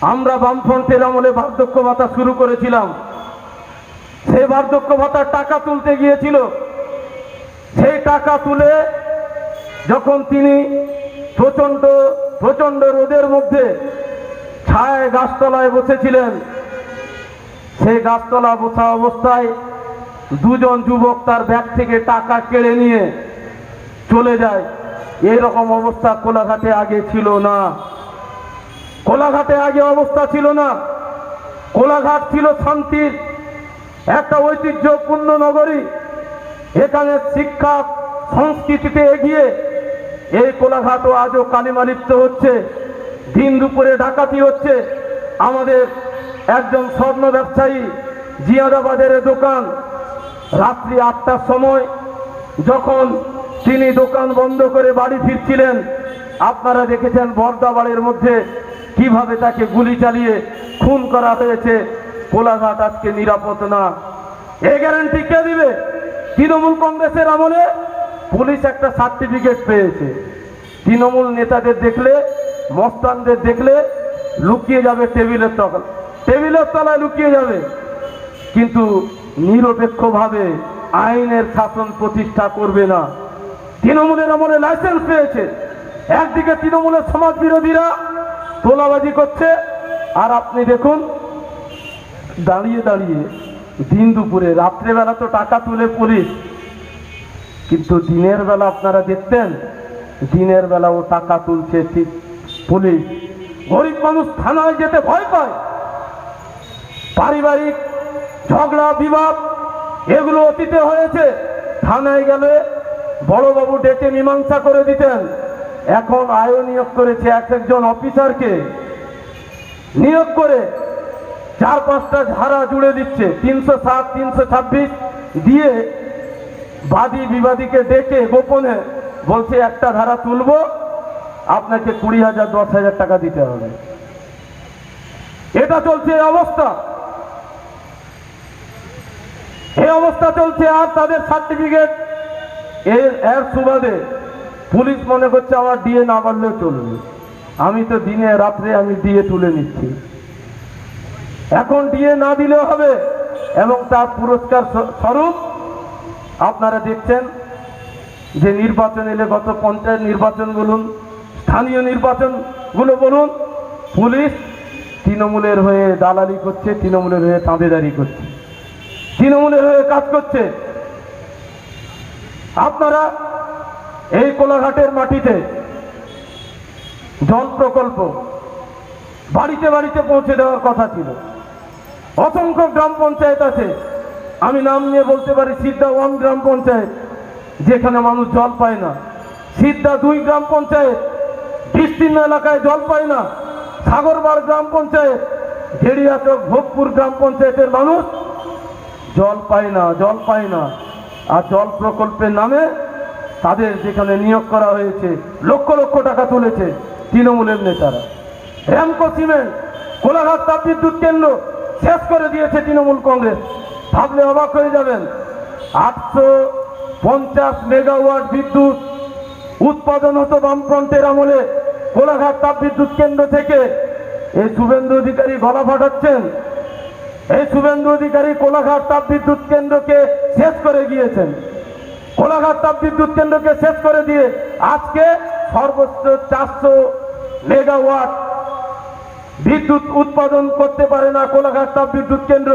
আমরা বামফ্রন্টের আমলে বার্ধক্য ভাতা শুরু করেছিলাম। সেই বার্ধক্য ভাতার টাকা তুলতে গিয়েছিল। সেই টাকা তুলে যখন তিনি প্রচণ্ড প্রচণ্ড রোদের মধ্যে ছায় গাছতলায় বসেছিলেন, সেই গাছতলা বসা অবস্থায় দুজন যুবক তার ব্যাগ থেকে টাকা কেড়ে নিয়ে চলে যায়। এরকম অবস্থা কোলাঘাটে আগে ছিল না। কোলাঘাটে আগে অবস্থা ছিল না। কোলাঘাট ছিল শান্তির একটা ঐতিহ্যপূর্ণ নগরী। এখানে শিক্ষা সংস্কৃতিতে এগিয়ে এই কোলাঘাটও আজও কালিমা লিপ্ত হচ্ছে। দিন দুপুরে ডাকাতি হচ্ছে। আমাদের একজন স্বর্ণ ব্যবসায়ী জিয়াদাবাদের দোকান রাত্রি আটটার সময় যখন তিনি দোকান বন্ধ করে বাড়ি ফিরছিলেন, আপনারা দেখেছেন বর্দাবাড়ির মধ্যে কীভাবে তাকে গুলি চালিয়ে খুন করা হয়েছে কোলাঘাট আজকে নিরাপদ না। এই গ্যারান্টি কে দিবে? তৃণমূল কংগ্রেসের আমলে পুলিশ একটা সার্টিফিকেট পেয়েছে। তৃণমূল নেতাদের দেখলে, মস্তানদের দেখলে লুকিয়ে যাবে টেবিলের তলায় টেবিলের তলায় লুকিয়ে যাবে। কিন্তু নিরপেক্ষভাবে আইনের শাসন প্রতিষ্ঠা করবে না। তৃণমূলের আমলে লাইসেন্স পেয়েছে। একদিকে তৃণমূলের সমাজ বিরোধীরা তোলাবাজি করছে। আর আপনি দেখুন, দাঁড়িয়ে দাঁড়িয়ে দিন দুপুরে, রাত্রেবেলা তো টাকা তুলে পুলিশ। কিন্তু দিনের বেলা আপনারা দেখতেন, দিনের বেলা ও টাকা তুলছে ঠিক পুলিশ। গরিব মানুষ থানায় যেতে ভয় পায়। পারিবারিক ঝগড়া, বিবাদ, এগুলো অতীতে হয়েছে। থানায় গেলে বড়বাবু ডেকে মীমাংসা করে দিতেন। এখন আয়ও নিয়োগ করেছে এক একজন অফিসারকে। নিয়োগ করে চার পাঁচটা ধারা জুড়ে দিচ্ছে, তিনশো সাত, তিনশো ছাব্বিশ। দিয়ে বাদী বিবাদীকে ডেকে গোপনে বলছে, একটা ধারা তুলবো, আপনাকে কুড়ি হাজার, দশ হাজার টাকা দিতে হবে। এটা চলছে অবস্থা। এই অবস্থা চলছে আর তাদের সার্টিফিকেট এর এর সুবাদে পুলিশ মনে করছে আমার ডিএ না বাড়লেও চলবে। আমি তো দিনে রাত্রে আমি ডিএ তুলে নিচ্ছি। এখন ডিএ না দিলেও হবে এবং তার পুরস্কার স্বরূপ আপনারা দেখছেন যে নির্বাচন এলে গত পঞ্চায়েত নির্বাচন বলুন, স্থানীয় নির্বাচনগুলো বলুন, পুলিশ তৃণমূলের হয়ে দালালি করছে, তৃণমূলের হয়ে তাঁদেদারি করছে, তৃণমূলের হয়ে কাজ করছে। আপনারা এই কোলাঘাটের মাটিতে জল প্রকল্প বাড়িতে বাড়িতে পৌঁছে দেওয়ার কথা ছিল। অসংখ্য গ্রাম পঞ্চায়েত আছে। আমি নাম নিয়ে বলতে পারি, সিদ্ধা ওয়ান গ্রাম পঞ্চায়েত, যেখানে মানুষ জল পায় না। সিদ্ধা দুই গ্রাম পঞ্চায়েত, বিস্তীর্ণ এলাকায় জল পায় না। সাগরবাড় গ্রাম পঞ্চায়েত ভেড়িয়াচক ভোগপুর গ্রাম পঞ্চায়েতের মানুষ জল পায় না, জল পায় না। আর জল প্রকল্পের নামে তাদের যেখানে নিয়োগ করা হয়েছে, লক্ষ লক্ষ টাকা তুলেছে তৃণমূলের নেতারা। র্যামকো সিমেন্ট কোলাঘাট তাপবিদ্যুৎ কেন্দ্র শেষ করে দিয়েছে তৃণমূল কংগ্রেস। ভাবলে অবাক হয়ে যাবেন, আটশো পঞ্চাশ মেগাওয়াট বিদ্যুৎ উৎপাদন হতো বামফ্রন্টের আমলে কোলাঘাট তাপবিদ্যুৎ কেন্দ্র থেকে। এই শুভেন্দু অধিকারী গলা ফাটাচ্ছেন। এই শুভেন্দু অধিকারী কোলাঘাট তাপবিদ্যুৎ কেন্দ্রকে শেষ করে গিয়েছেন। কোলাঘাট তাপবিদ্যুৎ কেন্দ্রকে শেষ করে দিয়ে আজকে সর্বোচ্চ চারশো মেগাওয়াট বিদ্যুৎ উৎপাদন করতে পারে না কোলাঘাট তাপবিদ্যুৎ কেন্দ্র।